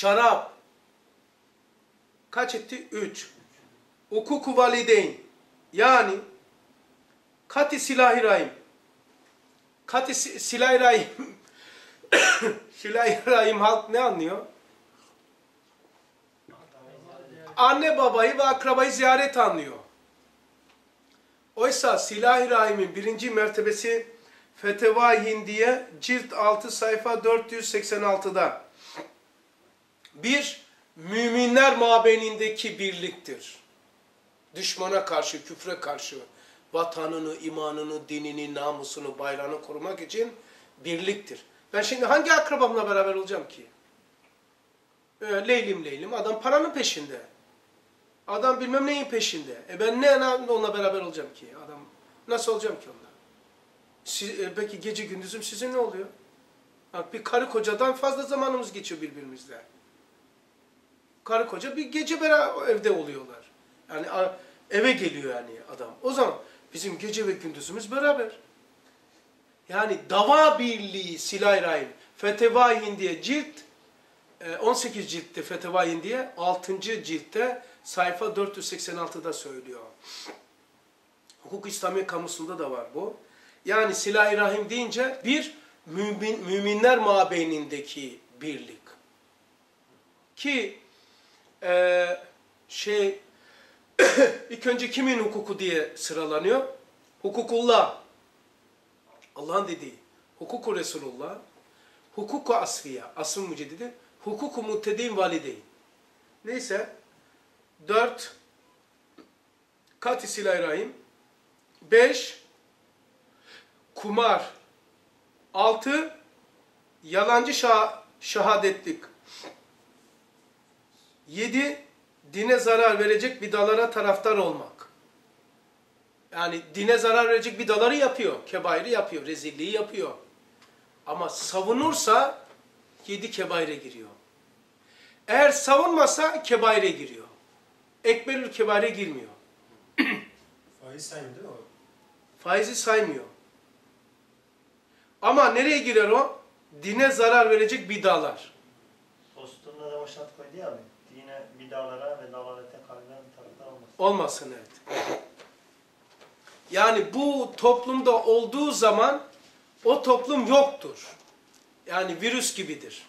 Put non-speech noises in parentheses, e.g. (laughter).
şarap. Kaç etti? Üç. Hukuku valideyn. Yani kati silahi rahim. Kati si- silahi rahim. (coughs) silahi rahim halk ne anlıyor? Anne babayı ve akrabayı ziyaret anlıyor. Oysa silah-ı rahimin birinci mertebesi Feteva Hindiye cilt 6 sayfa 486'da. Bir, müminler mabeyindeki birliktir. Düşmana karşı, küfre karşı vatanını, imanını, dinini, namusunu, bayrağını korumak için birliktir. Ben şimdi hangi akrabamla beraber olacağım ki? Ee, leylim leylim, adam paranın peşinde. Adam bilmem neyin peşinde. E ben ne onunla beraber olacağım ki? Adam nasıl olacağım ki onunla? Siz, e, peki gece gündüzüm sizin ne oluyor? Bak bir karı kocadan fazla zamanımız geçiyor birbirimizle. Karı koca bir gece beraber evde oluyorlar. Yani eve geliyor yani adam. O zaman bizim gece ve gündüzümüz beraber. Yani dava birliği silah rahim. Feteva Hindiye cilt e, 18 ciltte Feteva Hindiye 6. ciltte sayfa 486'da söylüyor. Hukuk İslami kamusunda da var bu. Yani silah-ı rahim deyince bir mümin, müminler mabeynindeki birlik. Ki e, şey (coughs) ilk önce kimin hukuku diye sıralanıyor? Hukukullah. Allah'ın dediği. Hukuku Resulullah. Hukuku asfiya. Asıl müceddidi. Hukuku muttedin valideyn. Neyse. Dört. Kat-i silah rahim. Beş. Kumar. Altı. Yalancı şah şahadetlik. Yedi. Dine zarar verecek bidalara taraftar olmak. Yani dine zarar verecek bidaları yapıyor. Kebairi yapıyor. Rezilliği yapıyor. Ama savunursa yedi kebaire giriyor. Eğer savunmasa kebaire giriyor. Ekberül kebaire girmiyor. Faiz saymıyor değil mi o? Faizi saymıyor. Ama nereye girer o? Dine zarar verecek bidalar. Postunda da boşalt koydu ya abi. Bidalara ve dalalete kaynayan taraftar olmasın. Olmasın evet. Yani bu toplumda olduğu zaman o toplum yoktur. Yani virüs gibidir.